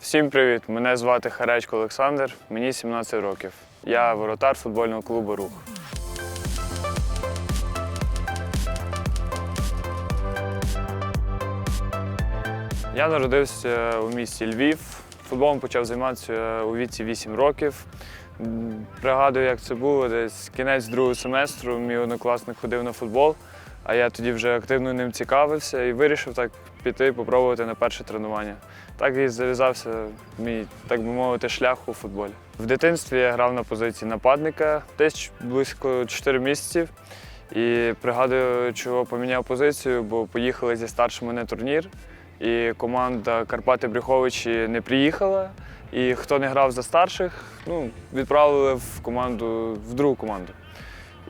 Всім привіт! Мене звати Харечко Олександр, мені 17 років. Я воротар футбольного клубу Рух. Я народився у місті Львів. Футболом почав займатися у віці 8 років. Пригадую, як це було десь кінець другого семестру. Мій однокласник ходив на футбол, а я тоді вже активно ним цікавився і вирішив так піти, попробувати на перше тренування. Так і зав'язався мій, так би мовити, шлях у футболі. В дитинстві я грав на позиції нападника десь близько 4 місяців. І пригадую, чого поміняв позицію, бо поїхали зі старшими на турнір, і команда Карпати Брюховичі не приїхала. І хто не грав за старших, ну, відправили в команду, в другу команду.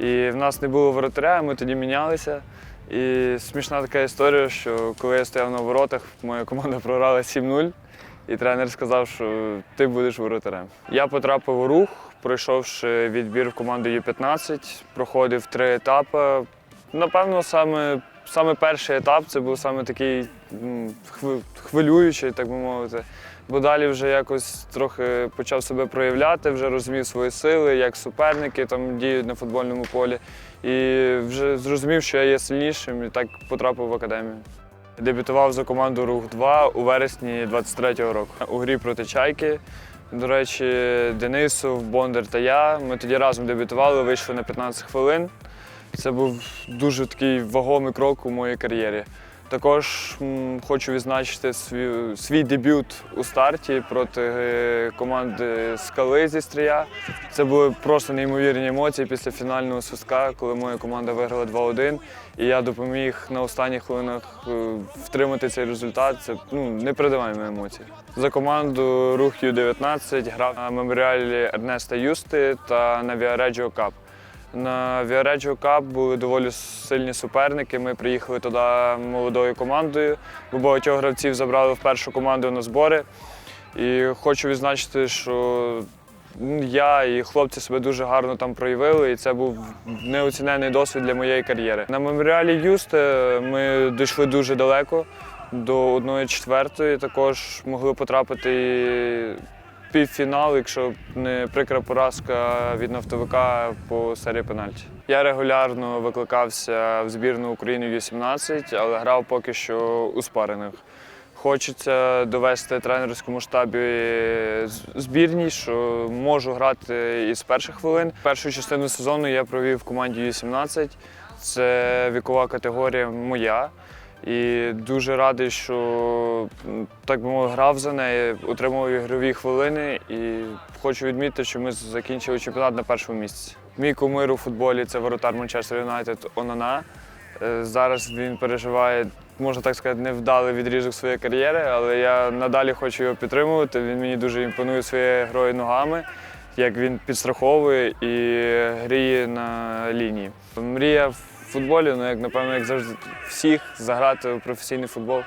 І в нас не було воротаря, ми тоді мінялися. І смішна така історія, що коли я стояв на воротах, моя команда програла 7-0, і тренер сказав, що ти будеш воротарем. Я потрапив у рух, пройшовши відбір в команду Ю-15, проходив три етапи. Напевно, саме, саме перший етап це був саме такий хвилюючий, так би мовити. Бо далі вже якось трохи почав себе проявляти, вже розумів свої сили, як суперники там діють на футбольному полі. І вже зрозумів, що я є сильнішим, і так потрапив в академію. Дебютував за команду Рух 2 у вересні 23-го року. У грі проти чайки. До речі, Денисов, Бондар та я. Ми тоді разом дебютували, вийшли на 15 хвилин. Це був дуже такий вагомий крок у моїй кар'єрі. Також хочу відзначити свій, свій дебют у старті проти е, команди Скали зі Стрия. Це були просто неймовірні емоції після фінального свистка, коли моя команда виграла 2-1. І я допоміг на останніх хвилинах е, втримати цей результат. Це ну, непередаваємо емоції. За команду Рух Ю-19 грав на меморіалі Ернеста Юсти та на Віареджіо Кап. На Віареджіо Кап були доволі сильні суперники. Ми приїхали туди молодою командою, бо багатьох гравців забрали в першу команду на збори. І хочу відзначити, що я і хлопці себе дуже гарно там проявили, і це був неоцінений досвід для моєї кар'єри. На меморіалі Юсте ми дійшли дуже далеко до 1-4, також могли потрапити півфінал, якщо не прикра поразка від нафтовика по серії пенальті. Я регулярно викликався в збірну України Ю-17, але грав поки що у спарингах. Хочеться довести тренерському штабі збірній, що можу грати із перших хвилин. Першу частину сезону я провів в команді Ю-17. Це вікова категорія моя. І дуже радий, що так би мовити, грав за неї, отримав ігрові хвилини. І хочу відмітити, що ми закінчили чемпіонат на першому місці. Мій кумир у футболі це воротар Манчестер Юнайтед Онана. Е, Зараз він переживає, можна так сказати, невдалий відрізок своєї кар'єри, але я надалі хочу його підтримувати. Він мені дуже імпонує своєю грою ногами, як він підстраховує і гріє на лінії. Мрія футболі, ну як напевно, як завжди всіх, заграти у професійний футбол.